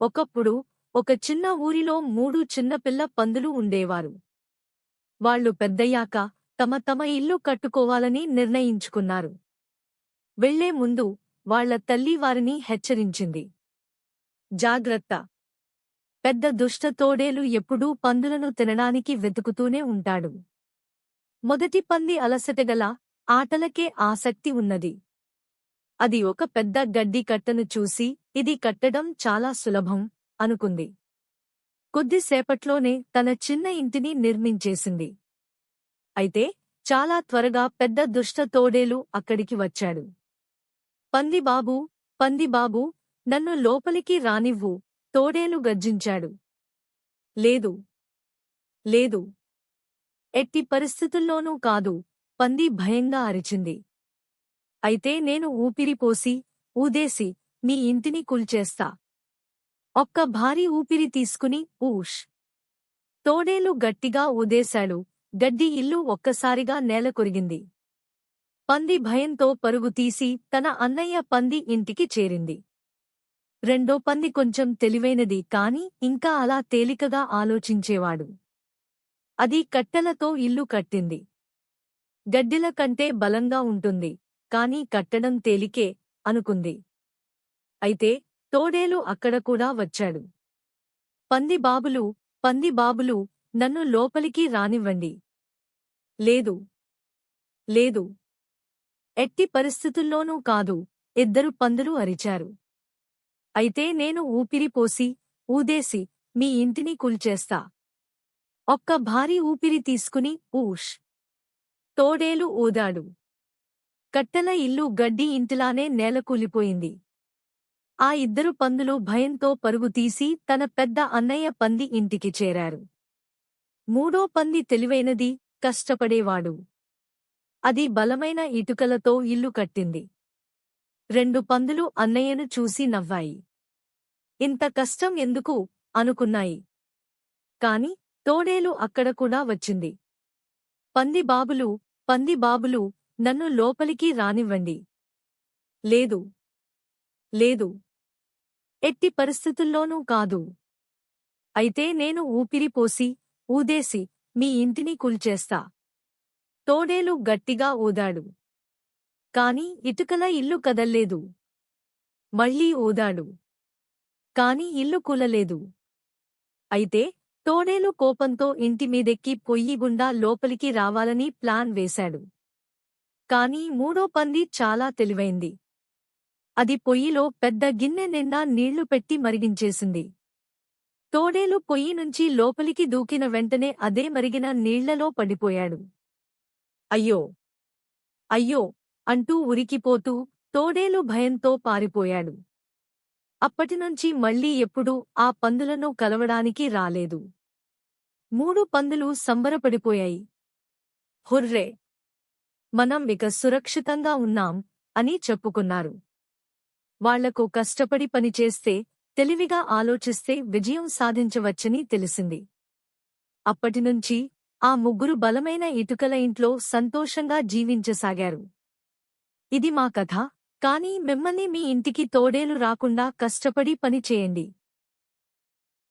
ఒకప్పుడు ఒక చిన్న ఊరిలో మూడు చిన్నపిల్ల పందులు ఉండేవారు. వాళ్ళు పెద్దయ్యాక తమ తమ ఇల్లు కట్టుకోవాలని నిర్ణయించుకున్నారు. వెళ్ళే ముందు వాళ్ళ తల్లి వారిని హెచ్చరించింది. జాగ్రత్త! పెద్ద దుష్ట తోడేలు ఎప్పుడూ పందులను తినడానికి వెతుకుతూనే ఉంటాడు. మొదటి పంది అలసటగల ఆటలకే ఆసక్తి ఉన్నది. అది ఒక పెద్ద గడ్డి కట్టను చూసి ఇది కట్టడం చాలా సులభం అనుకుంది. కొద్దిసేపట్లోనే తన చిన్న ఇంటిని నిర్మించేసింది. అయితే చాలా త్వరగా పెద్ద దుష్ట తోడేలు అక్కడికి వచ్చాడు. పందిబాబు పందిబాబు నన్ను లోపలికి రానివ్వు తోడేలు గర్జించాడు. లేదు. లేదు. ఎట్టి పరిస్థితుల్లోనూ కాదు పంది భయంగా అరిచింది. అయితే నేను ఊపిరిపోసి ఊదేసి మీ ఇంటిని కూల్చేస్తా. ఒక్క భారీ ఊపిరి తీసుకుని ఊష్. తోడేలు గట్టిగా ఊదేశాడు. గడ్డి ఇల్లు ఒక్కసారిగా నేల కొరిగింది. పంది భయంతో పరుగు తీసి తన అన్నయ్య పంది ఇంటికి చేరింది. రెండో పంది కొంచెం తెలివైనది కాని ఇంకా అలా తేలికగా ఆలోచించేవాడు. అది కట్టెలతో ఇల్లు కట్టింది. గడ్డిల కంటే బలంగా ఉంటుంది. కాని కట్టడం తేలికే అనుకుంది. అయితే తోడేలు అక్కడ కూడా వచ్చాడు. పంది బాబులు పంది బాబులు నన్ను లోపలికి రానివ్వండి. లేదు. లేదు. ఎట్టి పరిస్థితుల్లోనూ కాదు ఇద్దరు పందులు అరిచారు. అయితే నేను ఊపిరి పోసి ఊదేసి మీ ఇంటిని కూల్చేస్తా. ఒక్క భారీ ఊపిరి తీసుకుని ఊష్. తోడేలు ఊదాడు. కట్టెల ఇల్లు గడ్డి ఇంటిలానే నేలకూలిపోయింది. ఆ ఇద్దరు పందులు భయంతో పరుగుతీసి తన పెద్ద అన్నయ్య పంది ఇంటికి చేరారు. మూడో పంది తెలివైనది కష్టపడేవాడు. అది బలమైన ఇటుకలతో ఇల్లు కట్టింది. రెండు పందులు అన్నయ్యను చూసి నవ్వాయి. ఇంత కష్టం ఎందుకు? అనుకున్నాయి. కాని తోడేలు అక్కడ కూడా వచ్చింది. పంది బాబులు పంది బాబులు నన్ను లోపలికి రానివ్వండి. లేదు. లేదు. ఎట్టి పరిస్థితుల్లోనూ కాదు. అయితే నేను ఊపిరిపోసి ఊదేసి మీ ఇంటిని కూల్చేస్తా. తోడేలు గట్టిగా ఊదాడు. కాని ఇటుకల ఇల్లు కదల్లేదు. మళ్ళీ ఊదాడు. కాని ఇల్లు కూలలేదు. అయితే తోడేలు కోపంతో ఇంటిమీదెక్కి పొయ్యి గుండా లోపలికి రావాలని ప్లాన్ వేశాడు. కాని మూడో పంది చాలా తెలివైంది. అది పొయ్యిలో పెద్ద గిన్నె నిండా నీళ్ళు పెట్టి మరిగించేసింది. తోడేలు పొయ్యి నుంచి లోపలికి దూకిన వెంటనే అదే మరిగిన నీళ్ళలో పడిపోయాడు. అయ్యో! అయ్యో! అంటూ ఉరికిపోతూ తోడేలు భయంతో పారిపోయాడు. అప్పటినుంచి మళ్ళీ ఎప్పుడూ ఆ పందులను కలవడానికి రాలేదు. మూడు పందులు సంబరపడిపోయాయి. హుర్రే! మనం ఇక సురక్షితంగా ఉన్నాం అని చెప్పుకున్నారు. వాళ్ళకు కష్టపడి పనిచేస్తే తెలివిగా ఆలోచిస్తే విజయం సాధించవచ్చని తెలిసింది. అప్పటినుంచి ఆ ముగ్గురు బలమైన ఇటుకల ఇంట్లో సంతోషంగా జీవించసాగారు. ఇది మా కథ కానీ మిమ్మల్ని మీ ఇంటికి తోడేలు రాకుండా కష్టపడి పనిచేయండి